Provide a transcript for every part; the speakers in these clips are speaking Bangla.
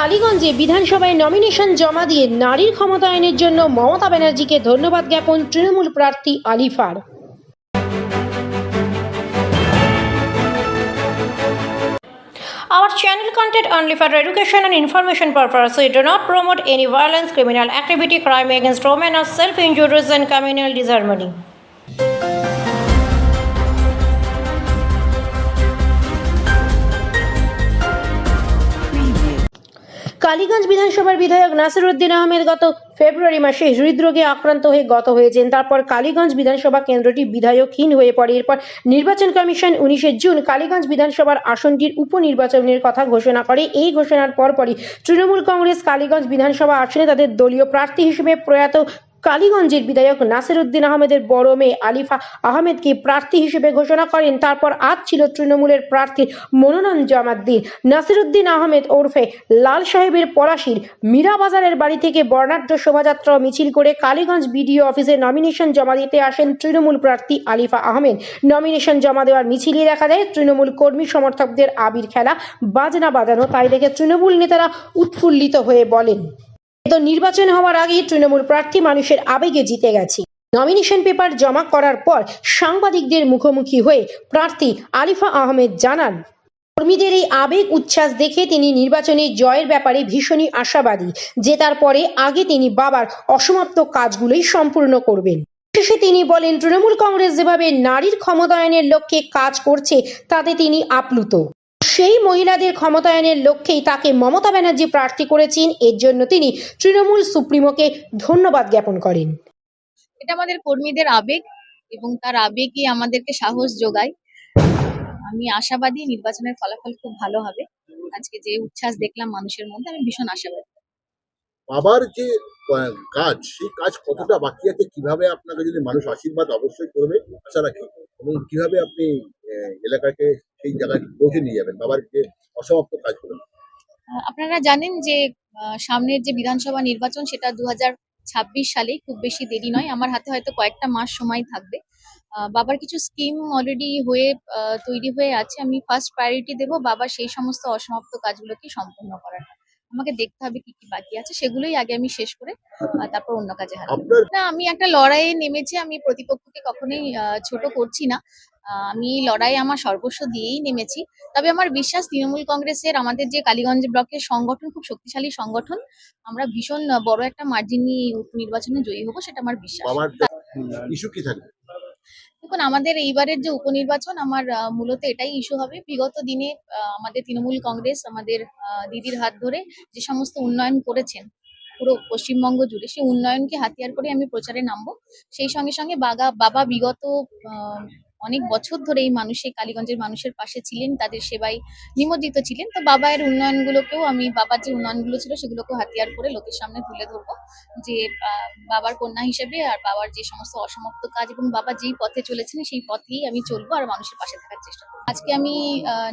কালীগঞ্জে বিধানসভায় নমিনেশন জমা দিয়ে নারীর ক্ষমতায়নের জন্য মমতা ব্যানার্জিকে ধন্যবাদ জ্ঞাপন তৃণমূল প্রার্থী আলিফার Our channel content only for education and information purpose. We do not promote any violence, criminal activity, crime against women, or self-injuries and communal disharmony. Kaliganj বিধানসভার বিধায়ক নাসির উদ্দিন আহমেদ গত ফেব্রুয়ারি মাসে হৃদরোগে আক্রান্ত হয়ে গত হয়েছেন। তারপর কালীগঞ্জ বিধানসভা কেন্দ্রটি বিধায়কহীন হয়ে পড়ে। এরপর নির্বাচন কমিশন উনিশে জুন কালীগঞ্জ বিধানসভার আসনটির উপনির্বাচনের কথা ঘোষণা করে। এই ঘোষণার পরপরই তৃণমূল কংগ্রেস কালীগঞ্জ বিধানসভা আসনে তাদের দলীয় প্রার্থী হিসেবে প্রয়াত কালীগঞ্জের বিধায়ক নাসির উদ্দিন আহমেদের বড় মেয়ে আলিফা আহমেদকে প্রার্থী হিসেবে ঘোষণা করেন। তারপর আজ ছিল তৃণমূলের প্রার্থীর মনোনয়ন জমার দিন। নাসির উদ্দিন আহমেদ ওরফে লাল সাহেবের পলাশির মীরাবাজারের বাড়ি থেকে বর্ণাঢ্য শোভাযাত্রা মিছিল করে কালীগঞ্জ বিডিও অফিসে নমিনেশন জমা দিতে আসেন তৃণমূল প্রার্থী আলিফা আহমেদ। নমিনেশন জমা দেওয়ার মিছিলে দেখা যায় তৃণমূল কর্মী সমর্থকদের আবির খেলা, বাজনা বাজানো। তাই দেখে তৃণমূল নেতারা উৎফুল্লিত হয়ে বলেন। তো নির্বাচন হওয়ার আগেই তৃণমূল প্রার্থী মানুষের আবেগে জিতে গেছে। নমিনেশন পেপার জমা করার পর সাংবাদিকদের মুখোমুখি হয়ে প্রার্থী আলিফা আহমেদ জানান, কর্মীদের এই আবেগ উচ্ছ্বাস দেখে তিনি নির্বাচনে জয়ের ব্যাপারে ভীষণই আশাবাদী জেতার পরে আগে তিনি বাবার অসমাপ্ত কাজগুলোই সম্পূর্ণ করবেন। শেষে তিনি বলেন, তৃণমূল কংগ্রেস যেভাবে নারীর ক্ষমতায়নের লক্ষ্যে কাজ করছে, তাতে তিনি আপ্লুত। সেই মহিলাদের ক্ষমতায়নের লক্ষ্যেই তাকে মমতা ব্যানার্জি প্রার্থী করেছেন এর জন্য তিনি তৃণমূল সুপ্রিমোকে ধন্যবাদ জ্ঞাপন করেন। এটা আমাদের কর্মীদের আবেগ এবং তার আবেগই আমাদেরকে সাহস যোগায়। আমি আশাবাদী নির্বাচনের ফলাফল খুব ভালো হবে। আজকে যে উচ্ছ্বাস দেখলাম মানুষের মধ্যে আমি ভীষণ আশাবাদী। বাবার যে কাজ সেই কাজ কতটা বাকি আছে? কীভাবে আপনাকে যদি মানুষ আশীর্বাদ অবশ্যই করবে আশা রাখি। এবং কীভাবে আপনি এলাকাকে সেই জায়গায় পৌঁছে নিয়ে যাবেন বাবার যে অসমাপ্ত কাজগুলো আপনারা জানেন যে সামনের যে বিধানসভা নির্বাচন সেটা দু ছাব্বিশ সালেই খুব বেশি দেরি নয়, আমার হাতে হয়তো কয়েকটা মাস সময় থাকবে। বাবার কিছু স্কিম অলরেডি হয়ে তৈরি হয়ে আছে, আমি ফার্স্ট প্রায়োরিটি দেব বাবা সেই সমস্ত অসমাপ্ত কাজগুলোকে সম্পূর্ণ করার। আমাকে দেখতে হবে কি কি বাকি আছে সেগুলোই আগে আমি শেষ করে তারপর অন্য কাজে হাত না আমি একটা লড়াইয়ে নেমেছি আমি প্রতিপক্ষকে কখনোই ছোট করছি না। আমি লড়াই আমার সর্বস্ব দিয়েই নেমেছি। তবে আমার বিশ্বাস তৃণমূল কংগ্রেসের আমাদের যে কালীগঞ্জ ব্লকের সংগঠন খুব শক্তিশালী সংগঠন আমরা ভীষণ বড় একটা মার্জিন নিয়ে এই উপনির্বাচনে জয়ী হব সেটা আমার বিশ্বাস। ইস্যু কি থাকবে? দেখুন, আমাদের এইবারের যে উপনির্বাচন আমার মূলত এটাই ইস্যু হবে। বিগত দিনে আমাদের তৃণমূল কংগ্রেস, আমাদের দিদির হাত ধরে যে সমস্ত উন্নয়ন করেছেন, পুরো পশ্চিমবঙ্গ জুড়ে, সেই উন্নয়নকে হাতিয়ার করে আমি প্রচারে নামবো। সেই সঙ্গে সঙ্গে বাগা, বাবা বিগত অনেক বছর ধরে এই মানুষের কালীগঞ্জের মানুষের পাশে ছিলেন, তাদের সেবায় নিমজ্জিত ছিলেন। তো বাবার উন্নয়নগুলোকেও আমি, বাবার যে উন্নয়নগুলো ছিল সেগুলোকে হাতিয়ার করে লোকের সামনে তুলে ধরবো। যে বাবার কন্যা হিসেবে আর বাবার যে সমস্ত অসমাপ্ত কাজ এবং বাবা যেই পথে চলেছেন, সেই পথেই আমি চলবো আর মানুষের পাশে থাকার চেষ্টা করব। আজকে আমি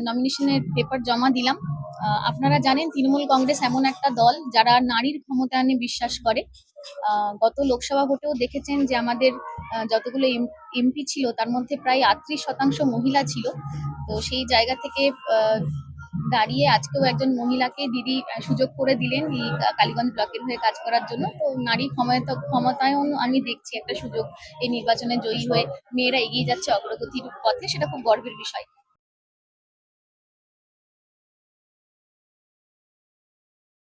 নমিনেশনের পেপার জমা দিলাম। আপনারা জানেন তৃণমূল কংগ্রেস এমন একটা দল যারা নারীর ক্ষমতায়নে বিশ্বাস করে। গত লোকসভা ভোটেও দেখেছেন যে আমাদের যতগুলো এমপি ছিল, তার মধ্যে প্রায় আটত্রিশ শতাংশ মহিলা ছিল। তো সেই জায়গা থেকে দাঁড়িয়ে আজকেও একজন মহিলাকে দিদি সুযোগ করে দিলেন এই কালীগঞ্জ ব্লকের হয়ে কাজ করার জন্য। তো নারী ক্ষমতা ক্ষমতায়ন আমি দেখছি একটা সুযোগ এই নির্বাচনে জয়ী হয়ে মেয়েরা এগিয়ে যাচ্ছে অগ্রগতির পথে, সেটা খুব গর্বের বিষয়।